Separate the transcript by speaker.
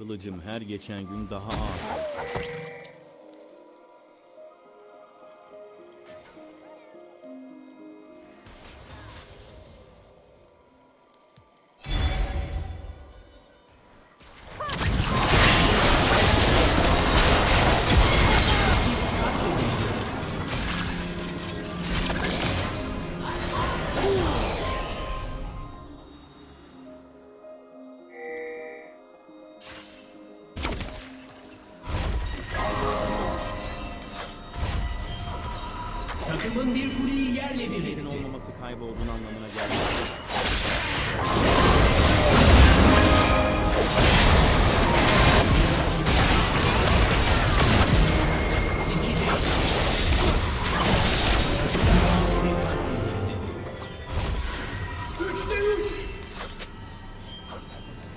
Speaker 1: Kılıcım her geçen gün daha ağır.
Speaker 2: Takımın bir kuleyi yerle bir etti.
Speaker 1: olmaması kaybolduğun anlamına gelmez.